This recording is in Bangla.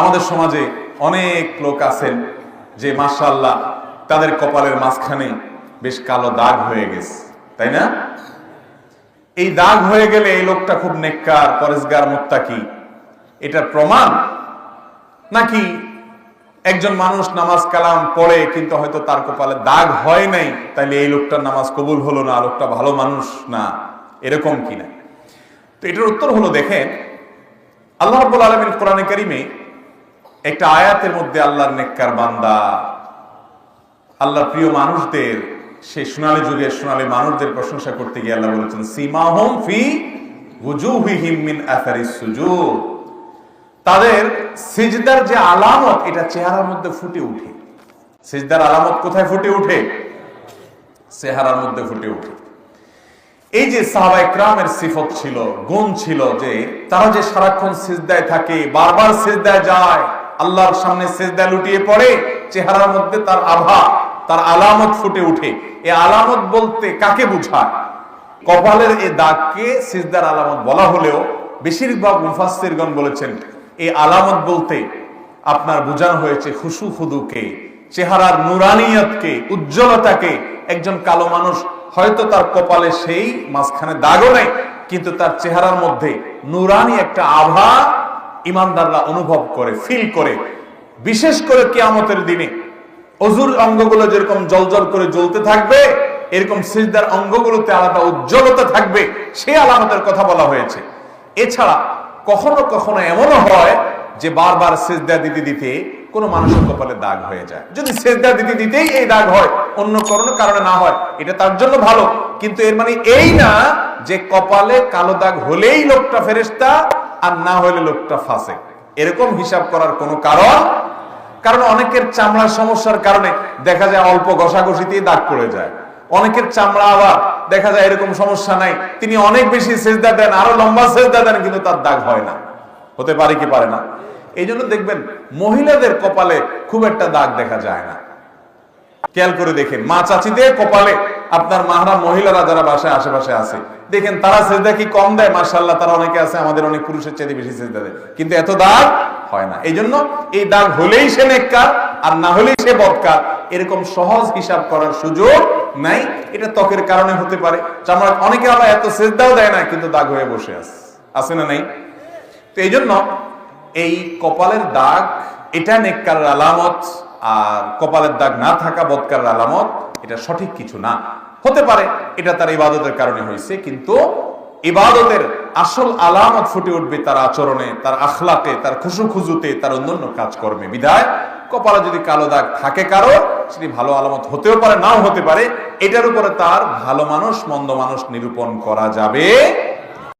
আমাদের সমাজে অনেক লোক আছেন যে মাশাল্লাহ তাদের কপালের মাঝখানে বেশ কালো দাগ হয়ে গেছে, তাই না? এই দাগ হয়ে গেলে এই লোকটা খুব নেককার, পরেশগার, মোত্তাকি। এটার প্রমাণ? নাকি একজন মানুষ নামাজ কালাম পড়ে কিন্তু হয়তো তার কপালে দাগ হয় নাই, তাইলে এই লোকটার নামাজ কবুল হলো না, লোকটা ভালো মানুষ না, এরকম কিনা? তো এটার উত্তর হলো, দেখেন, আল্লাহ রাব্বুল আলামিন কোরআনে কারিমে একটা আয়াতের মধ্যে আল্লাহর নেককার বান্দা, আল্লাহর প্রিয় মানুষদের সেই সোনালী যুগের সোনালী মানুষদের প্রশংসা করতে গিয়ে আল্লাহ বলেছেন, সীমাহম ফি মিন সুজুদ। তাদের সিজদার যে আলামত, এটা চেহারার মধ্যে ফুটে উঠে সিজদার আলামত কোথায় ফুটে উঠে চেহারার মধ্যে ফুটে উঠে এই যে সাহাবা ইকরামের সিফত ছিল, গুণ ছিল যে, তারা যে সারাক্ষণ সিজদায় থাকে, বারবার সিজদায় যায় আল্লাহর সামনে সিজদায় লুটিয়ে পড়ে, চেহারার মধ্যে তার আভা, তার আলামত ফুটে উঠে এই আলামত বলতে কাকে বুঝায়? কপালের এই দাগকে সিজদার আলামত বলা হলেও বেশিরভাগ মুফাসসিরগণ বলেছেন এই আলামত বলতে আপনার বোঝানো হয়েছে খুশু খুদুকে, চেহারার নুরানিয়তকে, উজ্জ্বলতাকে। একজন কালো মানুষ হয়তো তার কপালে সেই মাঝখানে দাগও নেই, কিন্তু তার চেহারার মধ্যে নুরানি একটা আভা ইমানদাররা অনুভব করে ফিল করে। বিশেষ করে কেয়ামতের দিনে। অজুর অঙ্গগুলো যেরকম জলজল করে জ্বলতে থাকবে, এরকম সিজদার অঙ্গগুলোতে আলাদা উজ্জ্বলতা থাকবে, সে আলামতের কথা বলা হয়েছে। এছাড়া কখনো কখনো এমনও হয় যে বারবার সিজদা দিতে দিতে কোনো মানুষের কপালে দাগ হয়ে যায়। যদি সেজদা দিতে দিতেই এই দাগ হয়, অন্য কোনো কারণে না হয়, এটা তার জন্য ভালো। কিন্তু এর মানে এই না যে কপালে কালো দাগ হলেই লোকটা ফেরেস্তা আর না হলে লোকটা ফাঁসে এরকম হিসাব করার কোনো কারণ? কারণ অনেকের চামড়ার সমস্যার কারণে দেখা যায় অল্প ঘষাঘষিতেই দাগ পড়ে যায়। অনেকের চামড়া আবার দেখা যায় এরকম সমস্যা নাই। তিনি অনেক বেশি সেজদা দেন, আরও লম্বা সেজদা দেন, কিন্তু তার দাগ হয় না। হতে পারে কি পারে না? এই জন্য দেখবেন মহিলাদের কপালে খুব একটা দাগ দেখা যায় না। খেয়াল করে দেখেন, মা চাচিদের কপালে আপনার মাহারা মহিলারা যারা বাসায় আশেপাশে আছে, দেখেন তারা সেজদা কি কম দেয়? মার্শাল্লাহ তারা অনেকে আছে, আমাদের অনেক পুরুষের চাইতে বেশি সেজদা দেয়। কিন্তু এত দাগ হয় না। এই জন্য এই দাগ হলেই সে নেককার, আর না হলেই সে বদকার। এরকম সহজ হিসাব করার সুযোগ নাই। এটা ত্বকের কারণে হতে পারে। চামড়া, অনেকে আবার এত সেজদাও দেয় না, কিন্তু দাগ হয়ে বসে আছে। আছে না নাই? তো এই জন্য এই কপালের দাগ, এটা নেককার আলামত, আর কপালের দাগ না থাকা বদকার আলামত, এটা সঠিক কিছু না। হতে পারে এটা তার ইবাদতের কারণে হয়েছে, কিন্তু ইবাদতের আসল আলামত ফুটে উঠবে তার আচরণে, তার আখলাকে, তার খুশু খুজুতে তার অন্যান্য কাজকর্মে। বিদায়, কপালে যদি কালো দাগ থাকে কারও, সেটি ভালো আলামত হতেও পারে, নাও হতে পারে, এটার উপরে তার ভালো মানুষ, মন্দ মানুষ নিরূপণ করা যাবে।